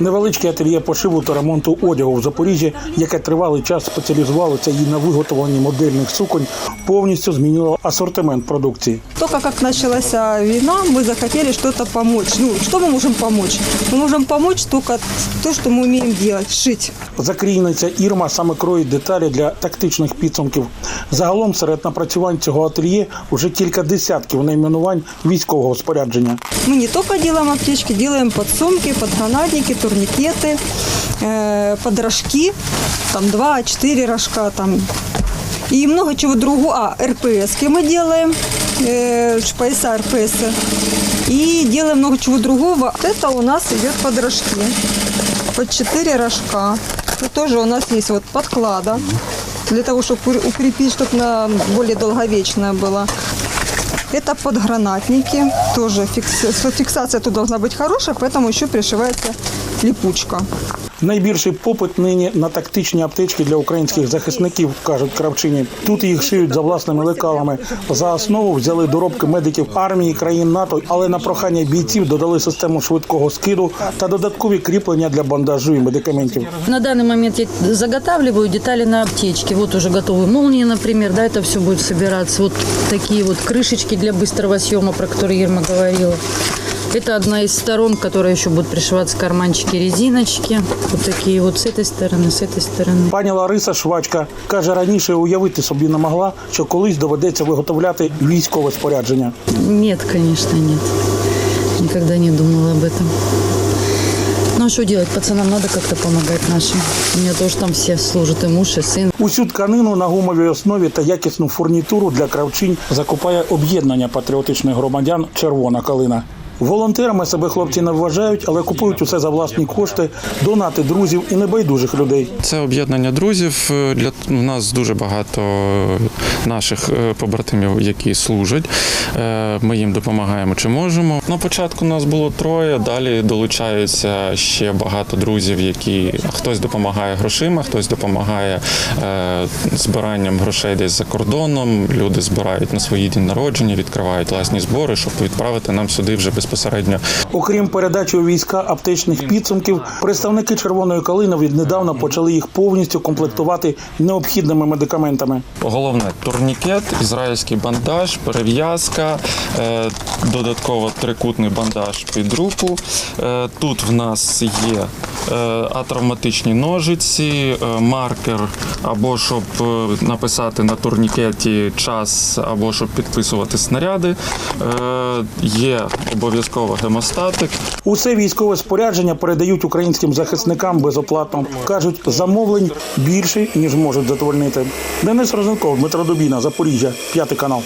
Невеличке ательє пошиву та ремонту одягу в Запоріжжі, яке тривалий час спеціалізувалося і на виготовленні модельних суконь, повністю змінило асортимент продукції. Только как началась а, война, мы захотели что-то помочь. Ну, что мы можем помочь? Мы можем помочь только то, что мы умеем делать, шить. Закрійниця Ірма саме кроїть деталі для тактичних підсумків. Загалом серед напрацювань цього ательє уже кілька десятків найменувань військового спорядження. Мы не только делаем аптечки, делаем подсумки, подгранатники, турникеты, э, подрожки, там 2-4 рожка, там и много чего другого. А, РПС мы делаем, э, ш- пояса РПС. И делаем много чего другого. Это у нас идет подрожки. Под 4 рожка. Тут тоже у нас есть вот подклада. Для того, чтобы укрепить, чтобы на более долговечная была. Это подгранатники, тоже фикс- фиксация тут должна быть хорошая, поэтому еще пришивается липучка. Найбільший попит нині на тактичні аптечки для українських захисників, кажуть кравчині. Тут їх шиють за власними лекалами. За основу взяли доробки медиків армії країн НАТО, але на прохання бійців додали систему швидкого скиду та додаткові кріплення для бандажу і медикаментів. На данный момент я заготавливаю детали на аптечке. Вот уже готовые молнии, например, да, это все будет собираться. Вот такие вот крышечки для быстрого съема, про которые Ирма говорила. Это одна из сторон, которая еще будет пришиваться карманчики, резиночки. Вот такие вот с этой стороны, с этой стороны. Пані Лариса Швачка каже, раніше уявити собі не могла, що колись доведеться виготовляти військове спорядження. Нет, конечно, нет. Никогда не думала об этом. Ну а что делать? Пацанам надо как-то помогать нашим. У меня тоже там все служат, и муж, и сын. Усю тканину на гумовій основі та якісну фурнітуру для кравчинь закупає об'єднання патріотичних громадян Червона калина. Волонтерами себе хлопці не вважають, але купують усе за власні кошти, донати друзів і небайдужих людей. Це об'єднання друзів. Е, Для у нас дуже багато наших е, побратимів, які служать. Е, Ми їм допомагаємо чи можемо. На початку нас було троє. Далі долучаються ще багато друзів, які хтось допомагає грошима, хтось допомагає збиранням грошей десь за кордоном. Люди збирають на свої дні народження, відкривають власні збори, щоб відправити нам сюди вже безпосередньо Окрім передачі у війська аптечних підсумків, представники червоної калини віднедавна почали їх повністю комплектувати необхідними медикаментами. Головне турнікет, ізраїльський бандаж, перев'язка, е, додатково трикутний бандаж під руку. Е, Тут в нас є атравматичні ножиці, е, маркер, або щоб е, написати на турнікеті час, або щоб підписувати снаряди. Е, Є обов'язково гемостатик. Усе військове спорядження передають українським захисникам безоплатно. кажуть, замовлень більше ніж можуть задовольнити. Денис Розенков, Дмитро Дубіна, Запоріжжя, п'ятий канал.